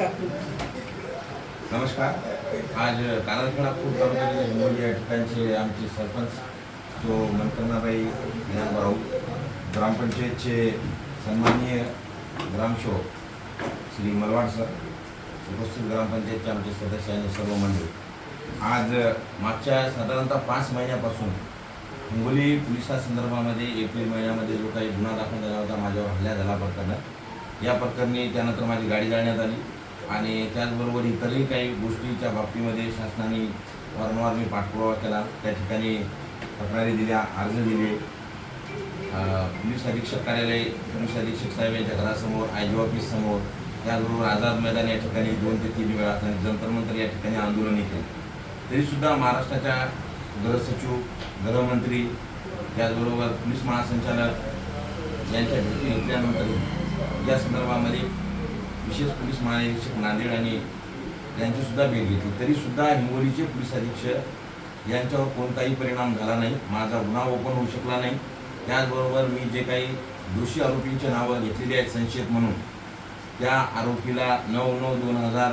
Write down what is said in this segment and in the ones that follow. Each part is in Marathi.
काकू नमस्कार. आज कानारखेडा खूप तालुक्यातील हिंगोली या ठिकाणचे आमचे सरपंच जो मनकन्नाबाई ज्ञानराव ग्रामपंचायतचे सन्माननीय ग्रामसेवक श्री मलवाड सर उपस्थित ग्रामपंचायतचे आमचे सदस्य आणि सर्व मंडळी. आज मागच्या साधारणतः पाच महिन्यापासून हिंगोली पोलिसांसंदर्भामध्ये एप्रिल महिन्यामध्ये जो काही गुन्हा दाखल झाला होता माझ्यावर हल्ला झाला प्रकरणात या प्रकरणी त्यानंतर माझी गाडी जाळण्यात आली. आणि त्याचबरोबर इतरही काही गोष्टीच्या बाबतीमध्ये शासनाने वारंवार मी पाठपुरावा केला. त्या ठिकाणी तक्रारी दिल्या अर्ज दिले. पोलीस अधीक्षक कार्यालय पोलीस अधीक्षक साहेब यांच्या घरासमोर आय जी ऑफिस समोर त्याचबरोबर आझाद मैदान या ठिकाणी दोन ते तीन वेळा आणि जंतरमंतर या ठिकाणी आंदोलन केली. तरीसुद्धा महाराष्ट्राच्या गृहसचिव गृहमंत्री त्याचबरोबर पोलीस महासंचालक यांच्या भेटी घेतल्यानंतर या संदर्भामध्ये विशेष पोलीस महानिरीक्षक नांदेड आणि यांचीसुद्धा भेट घेतली. तरीसुद्धा हिंगोलीचे पोलीस अधीक्षक यांच्यावर कोणताही परिणाम झाला नाही. माझा गुन्हा ओपन होऊ शकला नाही. त्याचबरोबर मी जे काही दोषी आरोपींची नावं घेतलेली आहेत संशयित म्हणून त्या आरोपीला नऊ नऊ दोन हजार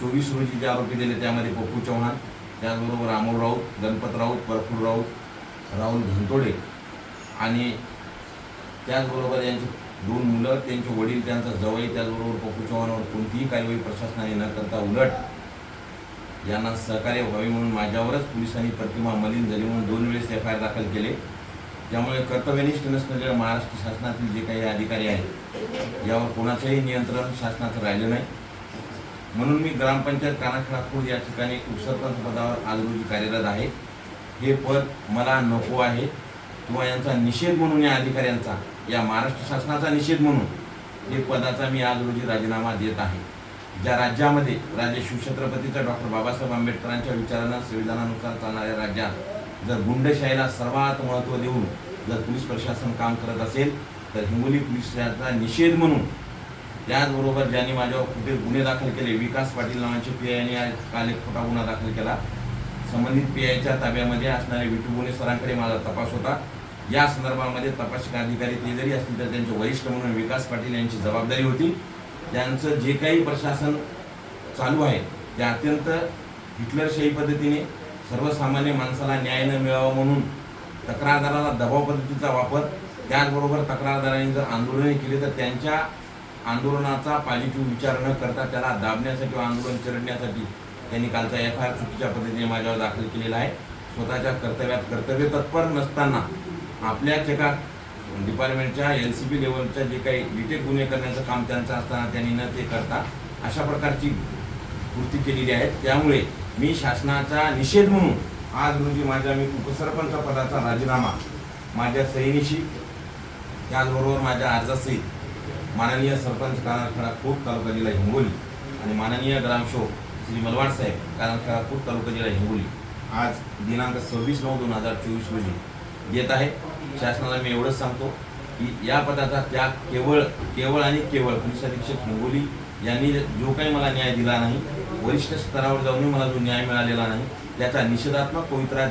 चोवीस रोजी जे आरोपी दिले त्यामध्ये पप्पू चव्हाण त्याचबरोबर अमोल राऊत गणपत राऊत परफुल राऊत राहुल घनतोडे आणि त्याचबरोबर यांची दोन मुलं त्यांचे वडील त्यांचा जवळ त्याचबरोबर पप्पू चव्हाणावर कोणतीही कारवाई प्रशासनाने न करता उलट यांना सहकार्य व्हावे म्हणून माझ्यावरच पोलिसांनी प्रतिमा मलिन झाली म्हणून दोन वेळेस एफ आय आर दाखल केले. त्यामुळे कर्तव्यनिष्ठ नसलेल्या महाराष्ट्र शासनातील जे काही अधिकारी आहेत यावर कोणाचंही नियंत्रण शासनाचं राहिलं नाही. म्हणून मी ग्रामपंचायत कानाखेडा या ठिकाणी उपसरपंच पदावर आज रोजी कार्यरत आहे. हे पद मला नको आहे. किंवा यांचा निषेध म्हणून या अधिकाऱ्यांचा या महाराष्ट्र शासनाचा निषेध म्हणून हे पदाचा मी आज रोजी राजीनामा देत आहे. ज्या राज्यामध्ये राज्य शिवछत्रपतीचा डॉक्टर बाबासाहेब आंबेडकरांच्या विचारांना संविधानानुसार चालणाऱ्या राज्यात जर गुंडशाहीला सर्वात महत्त्व देऊन जर पोलीस प्रशासन काम करत असेल तर हिंगोली पोलिसाचा निषेध म्हणून त्याचबरोबर ज्यांनी माझ्यावर कुठे गुन्हे दाखल केले विकास पाटील नावाचे पी आयने आज काल एक खोटा गुन्हा दाखल केला संबंधित पी आयच्या ताब्यामध्ये असणाऱ्या विठू गुन्हे सरांकडे माझा तपास होता. या संदर्भामध्ये तपासक अधिकारी ते जरी असतील तर त्यांचे वरिष्ठ म्हणून विकास पाटील यांची जबाबदारी होती. त्यांचं जे काही प्रशासन चालू आहे ते अत्यंत हिटलरशाही पद्धतीने सर्वसामान्य माणसाला न्याय न मिळावा म्हणून तक्रारदाराला दबाव पद्धतीचा वापर त्याचबरोबर तक्रारदारांनी जर आंदोलने केली तर त्यांच्या आंदोलनाचा पॉझिटिव्ह विचार न करता त्याला दाबण्यासाठी आंदोलन चिरडण्यासाठी त्यांनी कालचा एफ आय आर चुकीच्या पद्धतीने माझ्यावर दाखल केलेला आहे. स्वतःच्या कर्तव्यात कर्तव्य तत्पर नसताना आपल्याच एका डिपार्टमेंटच्या एल सी बी लेवलच्या जे काही डिटेक गुन्हे करण्याचं काम त्यांचं असताना त्यांनी न ते करता अशा प्रकारची कृती केलेली आहे. त्यामुळे मी शासनाचा निषेध म्हणून आज रोजी माझ्या मी उपसरपंच पदाचा राजीनामा माझ्या सैनिशी त्याचबरोबर माझ्या अर्जासहित माननीय सरपंच कानारखेडा खूप तालुका जिल्हा हिंगोली आणि माननीय ग्रामसेवक श्री मलवाड साहेब कारण खेळापूर तालुका जिल्हा हिंगोली. आज दिनांक सव्वीस नऊ दोन हजार चोवीस रोजी येत आहे. शासनाला मी एवढंच सांगतो की या पदाचा त्याग केवळ केवळ आणि केवळ पोलीस अधीक्षक हिंगोली यांनी जो काही मला न्याय दिला नाही वरिष्ठ स्तरावर जाऊनही मला जो न्याय मिळालेला नाही त्याचा निषेधात्मक पवित्रा